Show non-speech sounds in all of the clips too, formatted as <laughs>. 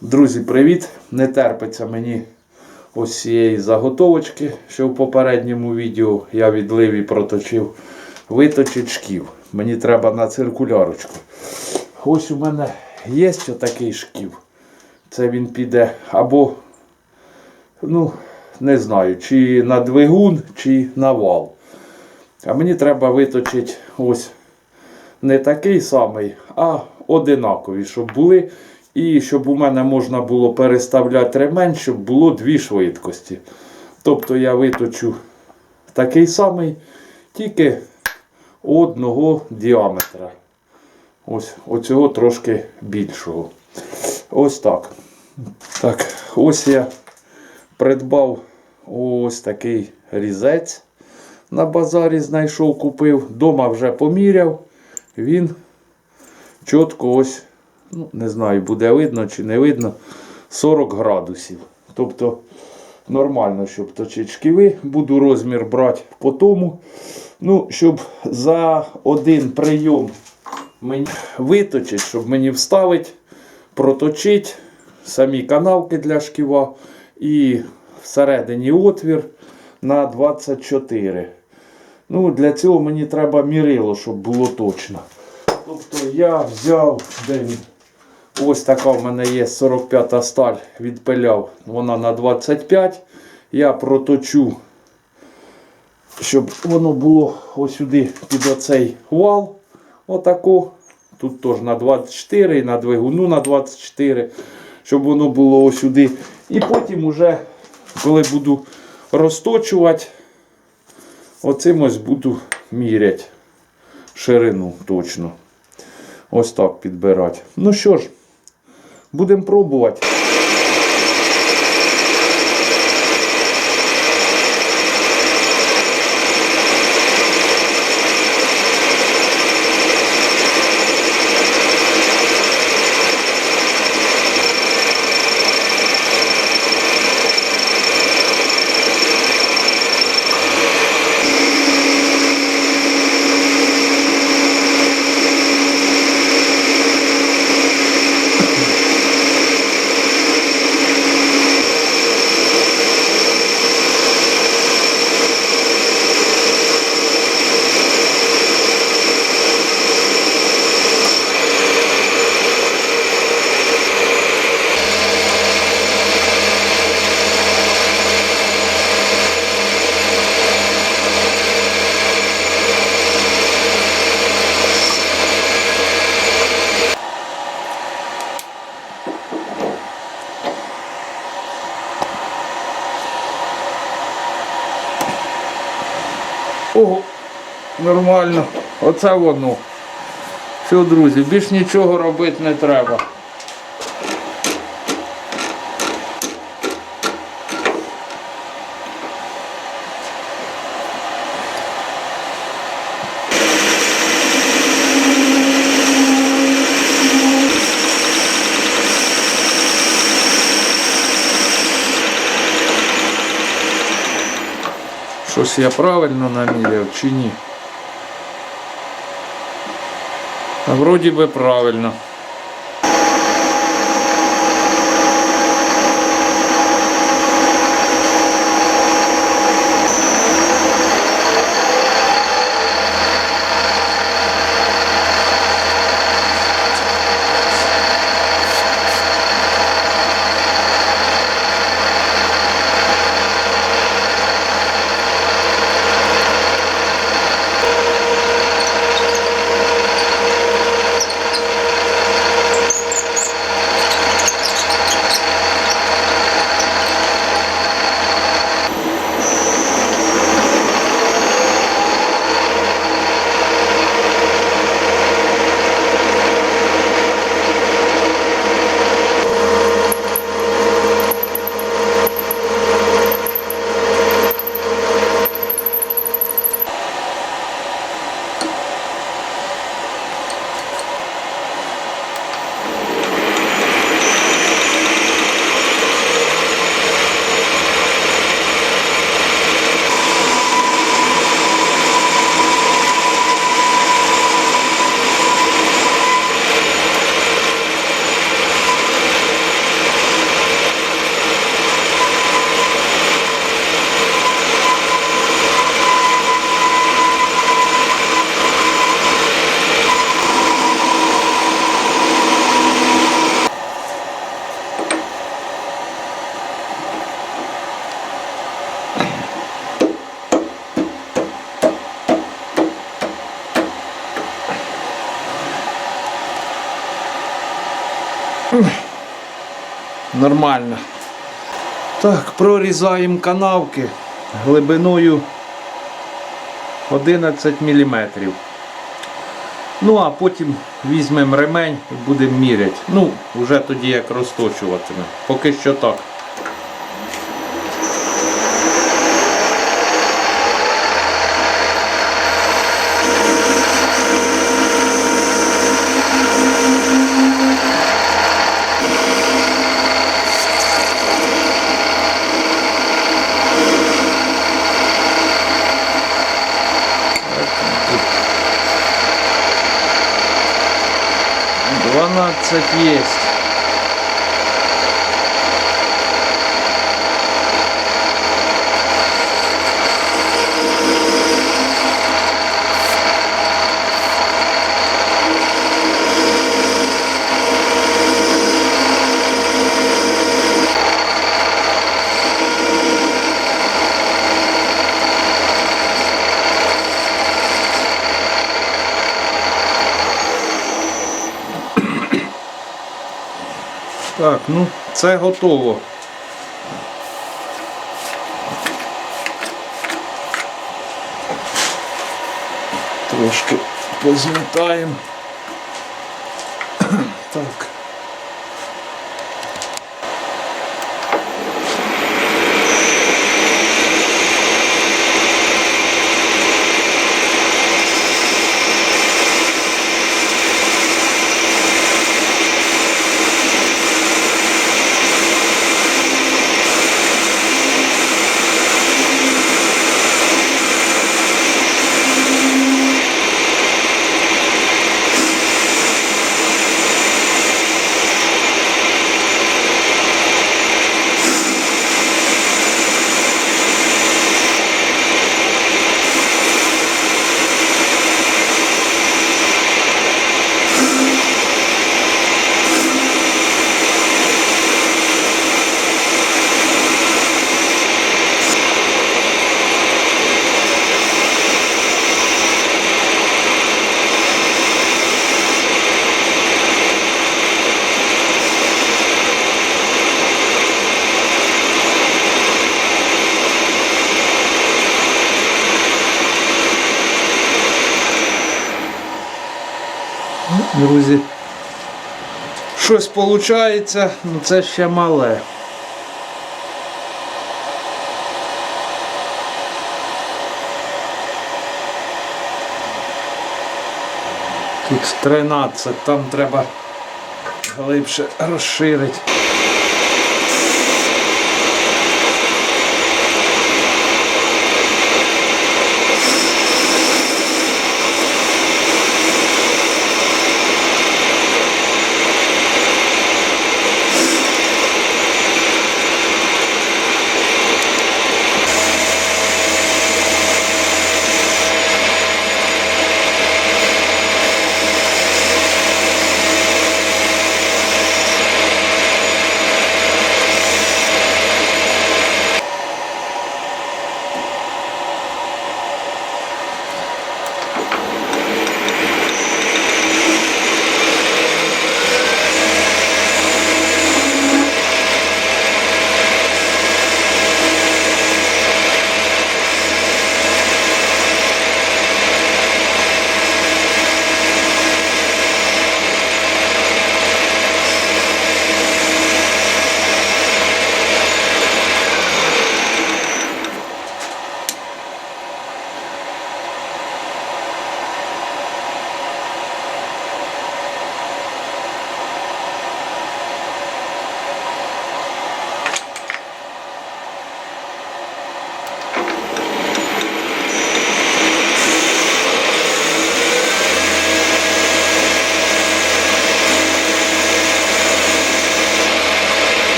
Друзі, привіт! Не терпиться мені ось цієї заготовочки, що в попередньому відео я відлив і проточив. Виточить шків. Мені треба на циркулярочку. Ось у мене є отакий шків. Це він піде або, ну, не знаю, чи на двигун, чи на вал. А мені треба виточити ось не такий самий, а одинакові, щоб були. І щоб у мене можна було переставляти ремень, щоб було дві швидкості. Тобто я виточу такий самий, тільки одного діаметра. Ось оцього трошки більшого. Ось так. Так, ось я придбав ось такий різець. На базарі знайшов, купив. Дома вже поміряв. Він чітко ось, ну, не знаю, буде видно чи не видно, 40 градусів. Тобто нормально, щоб шківи. Буду розмір брати по тому. Ну, щоб за один прийом мені виточити, щоб мені вставити, проточити самі канавки для шківа і всередині отвір на 24. Ну, Для цього мені треба мірило, щоб було точно. Тобто я взяв, де він? Ось така в мене є 45 сталь, відпиляв, вона на 25. Я проточу, щоб воно було ось сюди під оцей вал. Отако. Тут теж на 24 і на двигуну на 24, щоб воно було ось сюди. І потім уже, коли буду розточувати, оцим ось буду міряти ширину точно. Ось так підбирати. Ну що ж, будемо пробувати. Нормально. Оце воно. Все, друзі, більш нічого робити не треба. Щось я правильно наміряв чи ні? А вроді би правильно. Нормально. Так, прорізаємо канавки глибиною 11 мм. Ну, а потім візьмемо ремень і будемо міряти. Ну, вже тоді як розточуватиме. Поки що так. Ну це готово. Трошки позмітаємо. Так. Друзі. Щось виходить, ну це ще мале. Тут 13, там треба глибше розширити.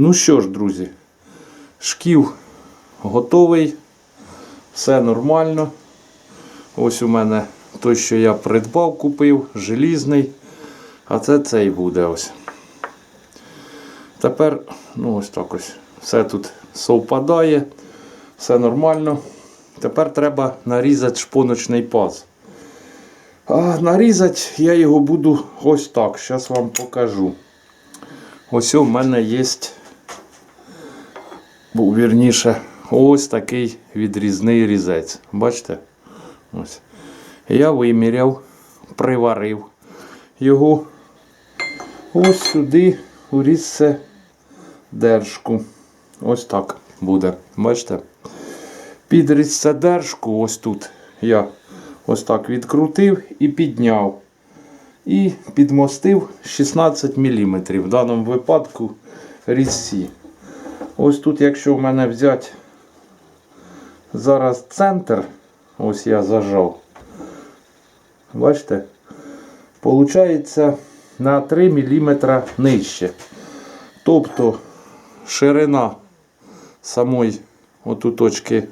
Ну що ж, друзі, шків готовий, все нормально. Ось у мене той, що я придбав, купив, желізний. А це цей буде ось. Тепер, ну ось так ось. Все тут совпадає, все нормально. Тепер треба нарізати шпоночний паз. А нарізати я його буду ось так. Зараз вам покажу. Ось у мене є, вірніше, ось такий відрізний різець. Бачите? Ось. Я виміряв, приварив його ось сюди у різце держку. Ось так буде. Бачите? Під різце держку, ось тут я ось так відкрутив і підняв. І підмостив 16 мм. В даному випадку різці. Ось тут, якщо в мене взяти зараз центр, ось я зажав. Бачите? Получається на 3 мм нижче. Тобто ширина самої отут точки,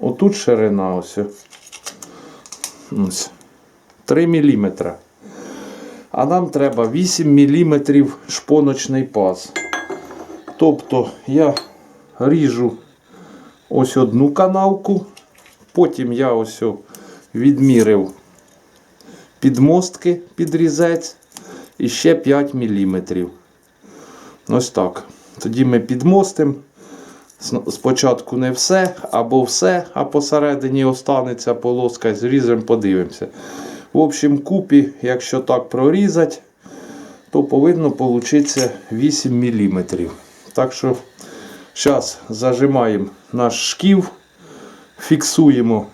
отут ширина ось. ось 3 мм. А нам треба 8 мм шпоночний паз. Тобто я ріжу ось одну канавку, потім я ось відмірив підмостки під різець і ще 5 мм. Ось так. Тоді ми підмостимо. Спочатку не все, або все, а посередині останеться полоска, зріземо, подивимося. В общем, купі, якщо так прорізати, то повинно получитися 8 мм. Так що зараз зажимаємо наш шків, фіксуємо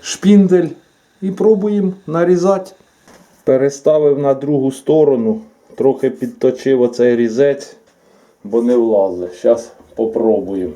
шпіндель і пробуємо нарізати. Переставив на другу сторону, трохи підточив оцей різець, бо не влазить. Зараз попробуємо.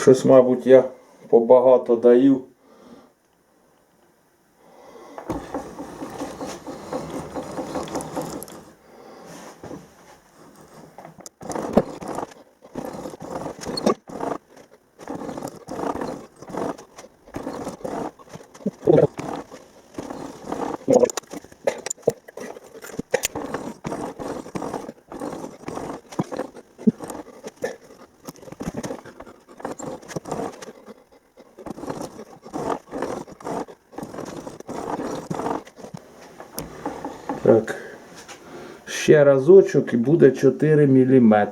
Щось, мабуть, я побагато даю. Так. Ще разочок і буде 4 мм.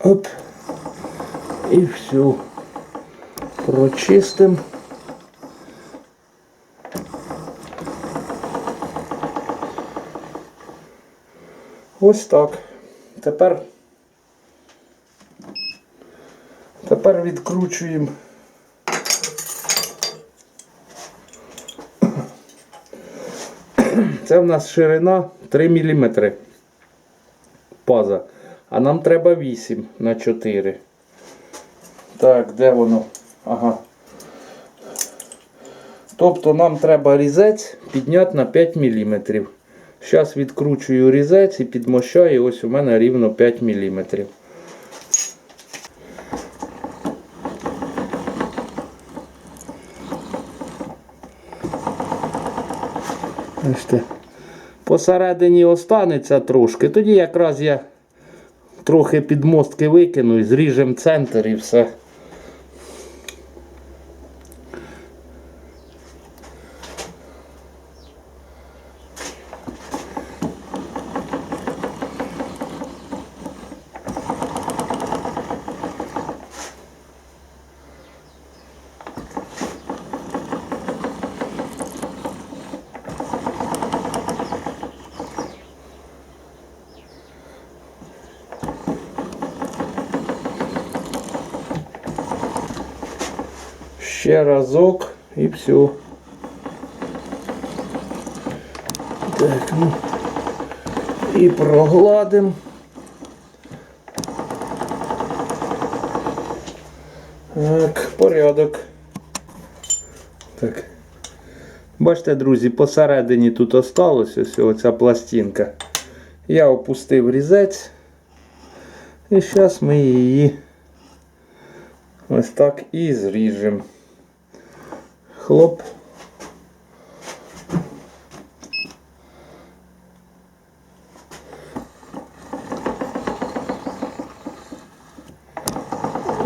Оп. І все. Прочистим. Ось так. Тепер. Тепер відкручуємо. <clears throat> Це в нас ширина 3 мм паза. А нам треба 8 на 4. Так, де воно? Ага. Тобто нам треба різець підняти на 5 мм. Зараз відкручую різець і підмощаю. Ось у мене рівно 5 мм. Бачите, посередині останеться трошки. Тоді якраз я трохи підмостки викину і зріжемо центр і все Ще разок і все. Так, ну. І прогладимо. Так, порядок. Так. Бачите, друзі, посередині тут осталось ось оця пластинка. Я опустив різець. І зараз ми її ось так і зріжемо. Хлоп.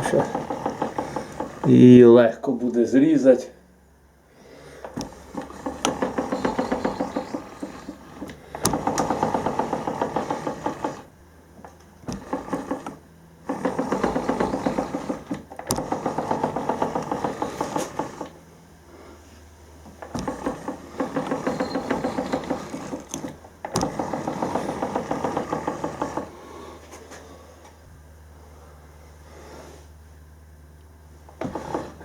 Щас. І легко буде зрізати.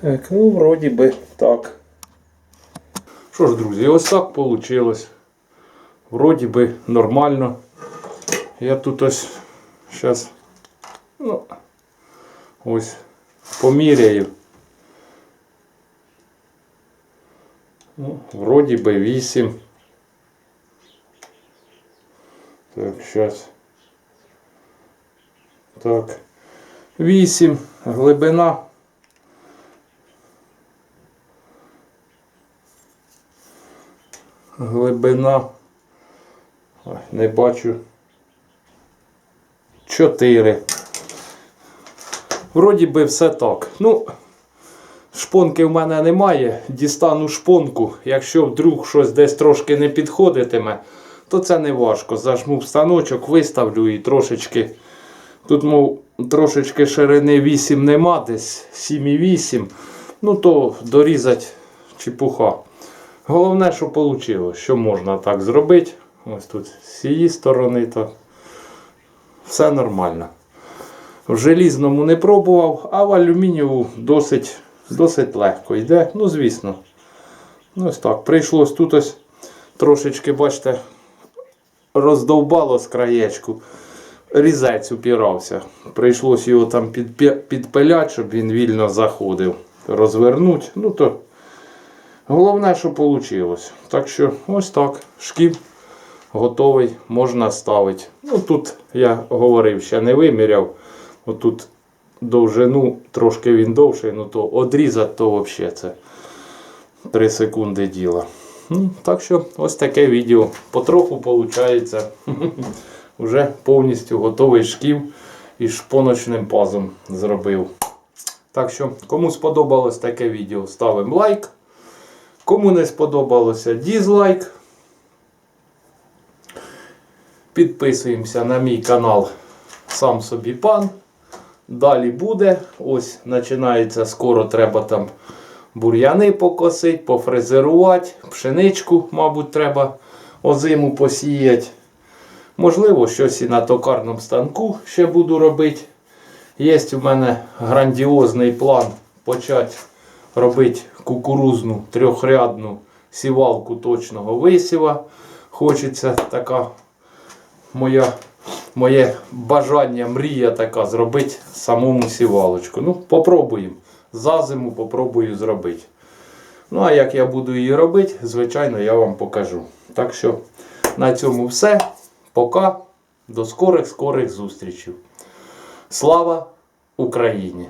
Так, ну, вроді би так. Що ж, друзі, ось так вийшло. Вроді би нормально. Я тут ось зараз ну, ось поміряю. Ну, вроді би 8. Так, зараз. Так. 8. Глибина. Глибина. Не бачу. 4. Вроді би все так. Ну, шпонки в мене немає. Дістану шпонку. Якщо вдруг щось десь трошки не підходитиме, то це не важко. Зажму в станочок, виставлю і трошечки. Тут, мов, трошечки ширини 8 нема, десь 7,8. Ну, то дорізати чепуха. Головне, що вийшло, що можна так зробити. Ось тут з цієї сторони, то все нормально. В желізному не пробував, а в алюмінієву досить, досить легко йде. Ну, звісно. Ну, Ось так. Прийшлось тут ось трошечки, бачите, роздовбало з краєчку. Різець упірався. Прийшлось його там підпиляти, щоб він вільно заходив. Розвернути. Ну то Головне, що вийшло. Так що ось так. Шків готовий, можна ставити. Ну тут я говорив, ще не виміряв. Отут довжину, трошки він довший, ну то одрізати, то взагалі це 3 секунди діла. Ну, так що ось таке відео. Потроху виходить. Вже <laughs> повністю готовий шків із шпоночним пазом зробив. Так що, кому сподобалось таке відео, ставимо лайк. Кому не сподобалося дізлайк. Підписуємося на мій канал Сам собі пан. Далі буде. Ось починається, скоро треба там бур'яни покосити, пофрезерувати, пшеничку, мабуть, треба озиму посіяти. Можливо, щось і на токарному станку ще буду робити. Є в мене грандіозний план почати робити кукурузну трьохрядну сівалку точного висіва. Хочеться така моя, моє бажання, мрія така зробити самому сівалочку. Ну, попробуємо. За зиму попробую зробити. Ну, а як я буду її робити, звичайно, я вам покажу. Так що на цьому все. Пока. До скорих скорих зустрічей. Слава Україні!